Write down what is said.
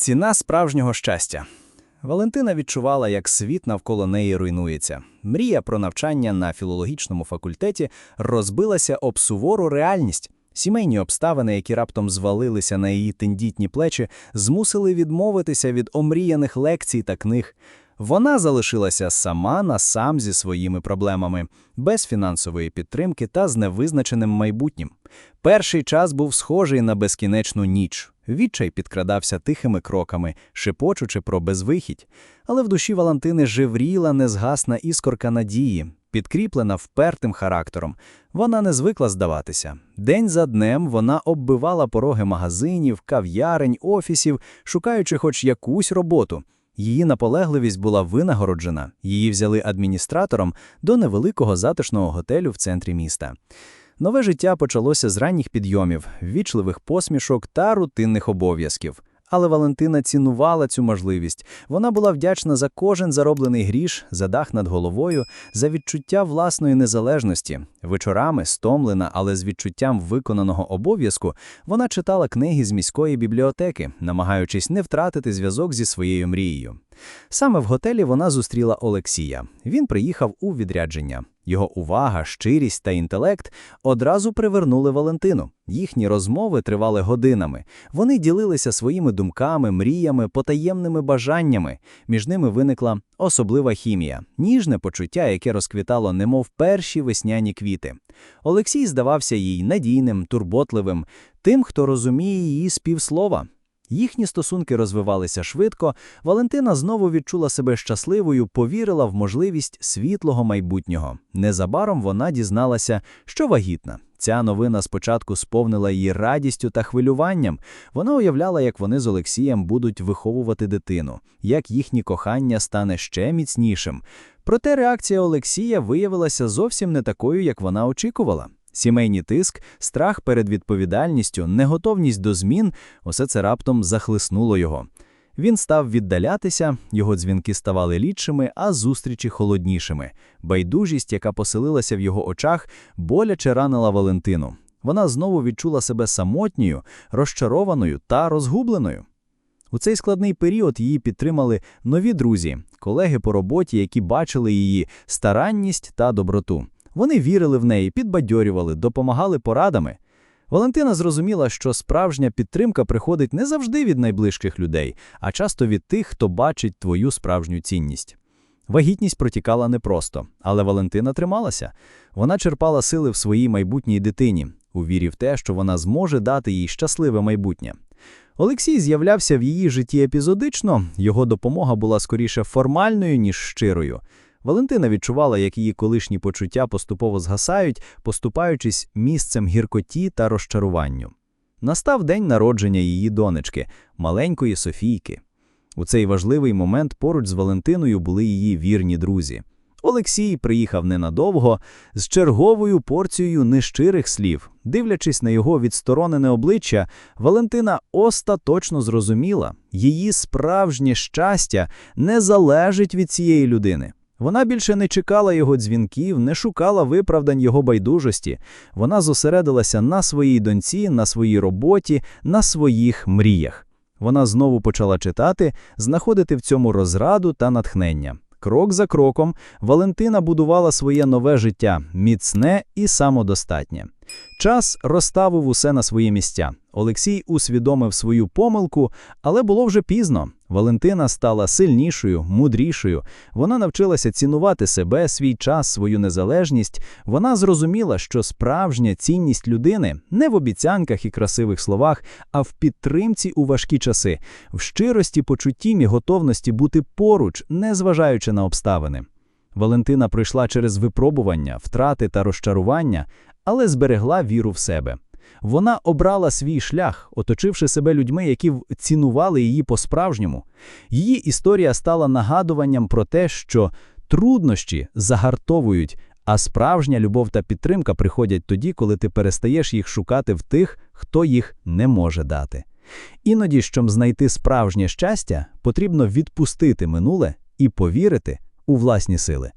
Ціна справжнього щастя. Валентина відчувала, як світ навколо неї руйнується. Мрія про навчання на філологічному факультеті розбилася об сувору реальність. Сімейні обставини, які раптом звалилися на її тендітні плечі, змусили відмовитися від омріяних лекцій та книг. Вона залишилася сама на сам зі своїми проблемами, без фінансової підтримки та з невизначеним майбутнім. Перший час був схожий на безкінечну ніч. Відчай підкрадався тихими кроками, шепочучи про безвихідь. Але в душі Валентини живріла незгасна іскорка надії, підкріплена впертим характером. Вона не звикла здаватися. День за днем вона оббивала пороги магазинів, кав'ярень, офісів, шукаючи хоч якусь роботу. Її наполегливість була винагороджена, її взяли адміністратором до невеликого затишного готелю в центрі міста. Нове життя почалося з ранніх підйомів, ввічливих посмішок та рутинних обов'язків. Але Валентина цінувала цю можливість. Вона була вдячна за кожен зароблений гріш, за дах над головою, за відчуття власної незалежності. Вечорами, стомлена, але з відчуттям виконаного обов'язку, вона читала книги з міської бібліотеки, намагаючись не втратити зв'язок зі своєю мрією. Саме в готелі вона зустріла Олексія. Він приїхав у відрядження. Його увага, щирість та інтелект одразу привернули Валентину. Їхні розмови тривали годинами. Вони ділилися своїми думками, мріями, потаємними бажаннями. Між ними виникла особлива хімія, ніжне почуття, яке розквітало, немов перші весняні квіти. Олексій здавався їй надійним, турботливим, тим, хто розуміє її співслова. Їхні стосунки розвивалися швидко. Валентина знову відчула себе щасливою, повірила в можливість світлого майбутнього. Незабаром вона дізналася, що вагітна. Ця новина спочатку сповнила її радістю та хвилюванням. Вона уявляла, як вони з Олексієм будуть виховувати дитину, як їхнє кохання стане ще міцнішим. Проте реакція Олексія виявилася зовсім не такою, як вона очікувала. Сімейний тиск, страх перед відповідальністю, неготовність до змін усе це раптом захлиснуло його. Він став віддалятися, його дзвінки ставали лідшими, а зустрічі холоднішими. Байдужість, яка поселилася в його очах, боляче ранила Валентину. Вона знову відчула себе самотньою, розчарованою та розгубленою. У цей складний період її підтримали нові друзі, колеги по роботі, які бачили її старанність та доброту. Вони вірили в неї, підбадьорювали, допомагали порадами. Валентина зрозуміла, що справжня підтримка приходить не завжди від найближчих людей, а часто від тих, хто бачить твою справжню цінність. Вагітність протікала непросто, але Валентина трималася. Вона черпала сили в своїй майбутній дитині, у вірі в те, що вона зможе дати їй щасливе майбутнє. Олексій з'являвся в її житті епізодично, його допомога була скоріше формальною, ніж щирою. Валентина відчувала, як її колишні почуття поступово згасають, поступаючись місцем гіркоті та розчаруванню. Настав день народження її донечки, маленької Софійки. У цей важливий момент поруч з Валентиною були її вірні друзі. Олексій приїхав ненадовго з черговою порцією нещирих слів. Дивлячись на його відсторонене обличчя, Валентина остаточно зрозуміла, її справжнє щастя не залежить від цієї людини. Вона більше не чекала його дзвінків, не шукала виправдань його байдужості. Вона зосередилася на своїй доньці, на своїй роботі, на своїх мріях. Вона знову почала читати, знаходити в цьому розраду та натхнення. Крок за кроком Валентина будувала своє нове життя, міцне і самодостатнє. Час розставив усе на свої місця. Олексій усвідомив свою помилку, але було вже пізно. Валентина стала сильнішою, мудрішою. Вона навчилася цінувати себе, свій час, свою незалежність. Вона зрозуміла, що справжня цінність людини не в обіцянках і красивих словах, а в підтримці у важкі часи, в щирості, почуттім і готовності бути поруч, незважаючи на обставини. Валентина пройшла через випробування, втрати та розчарування, але зберегла віру в себе. Вона обрала свій шлях, оточивши себе людьми, які цінували її по-справжньому. Її історія стала нагадуванням про те, що труднощі загартовують, а справжня любов та підтримка приходять тоді, коли ти перестаєш їх шукати в тих, хто їх не може дати. Іноді, щоб знайти справжнє щастя, потрібно відпустити минуле і повірити у власні сили.